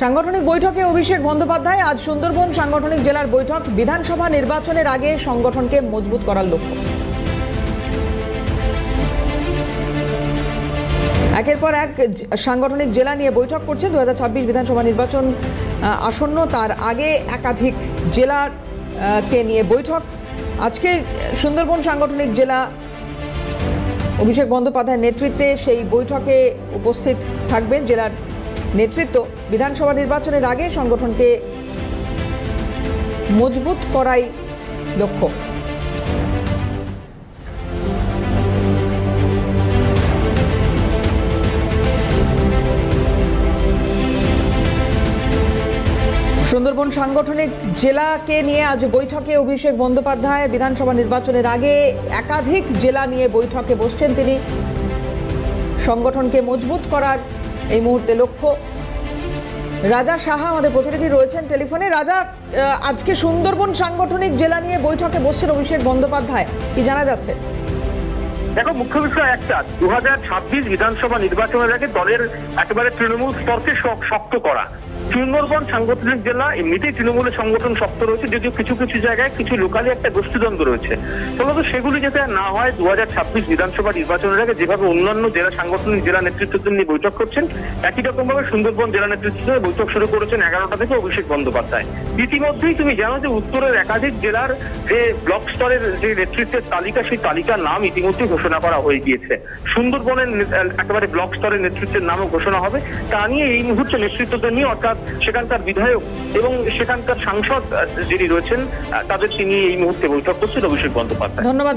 সাংগঠনিক বৈঠকে অভিষেক বন্দ্যোপাধ্যায়, আজ সুন্দরবন সাংগঠনিক জেলার বৈঠক, বিধানসভা নির্বাচনের আগে সংগঠনকে মজবুত করার লক্ষ্য। একের পর এক সাংগঠনিক জেলা নিয়ে বৈঠক করছে দু হাজার ছাব্বিশ বিধানসভা নির্বাচন আসন্ন। তার আগে একাধিক জেলার কে নিয়ে বৈঠক। আজকে সুন্দরবন সাংগঠনিক জেলা অভিষেক বন্দ্যোপাধ্যায়ের নেতৃত্বে সেই বৈঠকে উপস্থিত থাকবেন জেলার নেতৃত্ব বিধানসভা নির্বাচনের আগে সংগঠনকে মজবুত করাই লক্ষ্য। সুন্দরবন সাংগঠনিক জেলাকে নিয়ে আজ বৈঠকে অভিষেক বন্দ্যোপাধ্যায়। বিধানসভা নির্বাচনের আগে একাধিক জেলা নিয়ে বৈঠকে বসছেন তিনি। সংগঠনকে মজবুত করার এই মুহূর্তে লক্ষ্য। রাজা সাহা আমাদের প্রতিনিধি রয়েছেন টেলিফোনে। রাজা আজকে সুন্দরবন সাংগঠনিক জেলা নিয়ে বৈঠকে বসছেন অভিষেক বন্দ্যোপাধ্যায়। কি জানা যাচ্ছে? দেখো, মুখ্য বিষয় একটা। দু হাজার ছাব্বিশ বিধানসভা নির্বাচনের আগে দলের একেবারে তৃণমূল স্তরকে শক্ত করা। সুন্দরবন সাংগঠনিক জেলা এমনিতেই তৃণমূলের সংগঠন শক্ত রয়েছে, যদিও কিছু কিছু জায়গায় কিছু লোকালি একটা গোষ্ঠীদ্বন্দ্ব রয়েছে। ফলত সেগুলি যাতে না হয় দু হাজার ছাব্বিশ বিধানসভা নির্বাচনের আগে যেভাবে অন্যান্য জেলা সাংগঠনিক জেলা নেতৃত্বদের নিয়ে বৈঠক করছেন, একই রকম ভাবে সুন্দরবন জেলা নেতৃত্ব বৈঠক শুরু করেছেন এগারোটা থেকে অভিষেক বন্দ্যোপাধ্যায়। ইতিমধ্যেই তুমি জানো যে উত্তরের একাধিক জেলার যে ব্লক স্তরের যে নেতৃত্বের তালিকা, সেই তালিকার নাম ইতিমধ্যেই ঘোষণা করা হয়ে গিয়েছে। সুন্দরবনের একেবারে ব্লক স্তরের নেতৃত্বের নামও ঘোষণা হবে। তা নিয়ে এই মুহূর্তে নেতৃত্বদের নিয়ে অর্থাৎ সেখানকার বিধায়ক এবং সেখানকার সাংসদ যিনি রয়েছেন তাদের তিনি এই মুহূর্তে বৈঠক করছেন অভিষেক বন্দ্যোপাধ্যায়। ধন্যবাদ